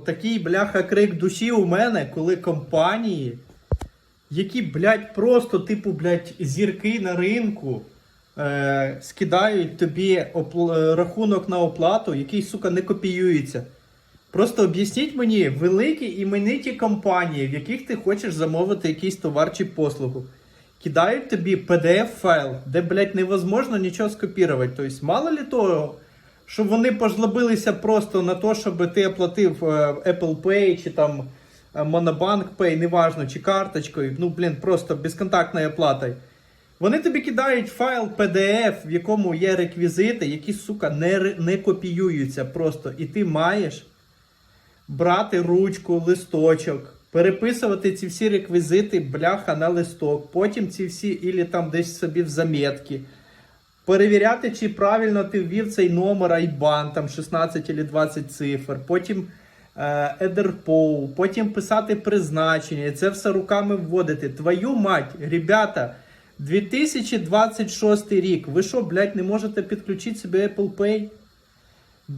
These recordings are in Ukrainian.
Отакий, бляха, крик душі у мене, коли компанії, які, блядь, просто, типу, блядь, зірки на ринку, е, скидають тобі е, рахунок на оплату, який, сука, не копіюється. Просто об'ясніть мені великі імениті компанії, в яких ти хочеш замовити якийсь товар чи послугу. Кидають тобі PDF-файл, де, блядь, невозможно нічого скопірувати. Тобто, мало ли того, що вони пожлобилися просто на те, щоб ти оплатив е, Apple Pay чи там е, Monobank Pay, неважно, чи карточкою, ну, блін, просто безконтактною оплатою. Вони тобі кидають файл PDF, в якому є реквізити, які, сука, не, не копіюються просто. І ти маєш брати ручку, листочок, переписувати ці всі реквізити, бляха на листок, потім ці всі, ілі там десь собі в заметки. Перевіряти, чи правильно ти ввів цей номер IBAN, там 16 чи 20 цифр, потім е, EDRPO, потім писати призначення, і це все руками вводити. Твою мать, ребята, 2026 рік. Ви що, блядь, не можете підключити собі Apple Pay?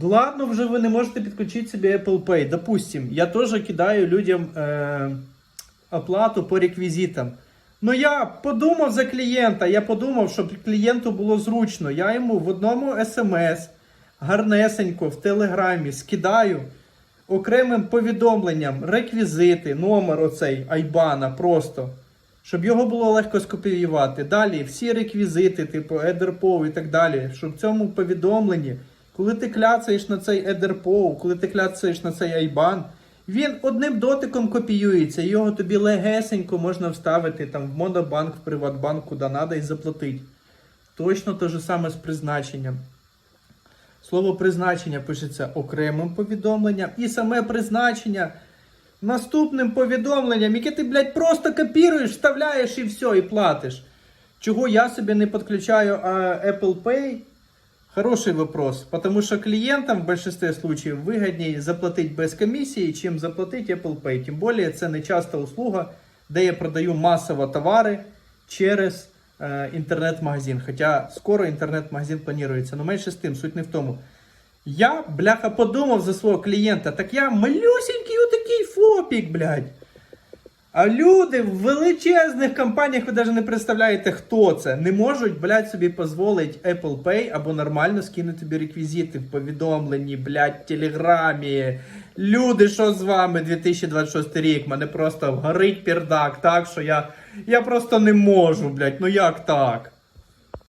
Ладно, вже ви не можете підключити собі Apple Pay. Допустим, я теж кидаю людям е, оплату по реквізитам. Ну я подумав за клієнта, я подумав, щоб клієнту було зручно. Я йому в одному смс гарнесенько в телеграмі скидаю окремим повідомленням реквізити, номер оцей Айбана просто. Щоб його було легко скопіювати. Далі всі реквізити, типу EDRPO і так далі. Щоб в цьому повідомленні, коли ти кляцаєш на цей EDRPO, коли ти кляцаєш на цей IBAN, він одним дотиком копіюється, його тобі легесенько можна вставити там в Монобанк, в Приватбанк, куди треба і заплатити. Точно те ж саме з призначенням. Слово призначення пишеться окремим повідомленням, і саме призначення наступним повідомленням, яке ти, блядь, просто копіруєш, вставляєш і все, і платиш. Чого я собі не підключаю а, Apple Pay? Хороший вопрос. Потому что клиентам в большинстве случаев выгоднее заплатить без комиссии, чем заплатить Apple Pay. Тим более це не часто услуга, де я продаю масово товари через е, інтернет-магазин. Хоча скоро інтернет-магазин планується. Но менше з тим, суть не в тому. Я, бляха, подумав за свого клієнта, так я малюсенький отакий фопік, блядь. А люди в величезних компаніях, ви навіть не представляєте, хто це, не можуть, блядь, собі дозволити Apple Pay або нормально скинути тобі реквізити в повідомленні, блядь, Телеграмі. Люди, що з вами 2026 рік? Мене просто горить пердак, так що я, я просто не можу, блядь, ну як так?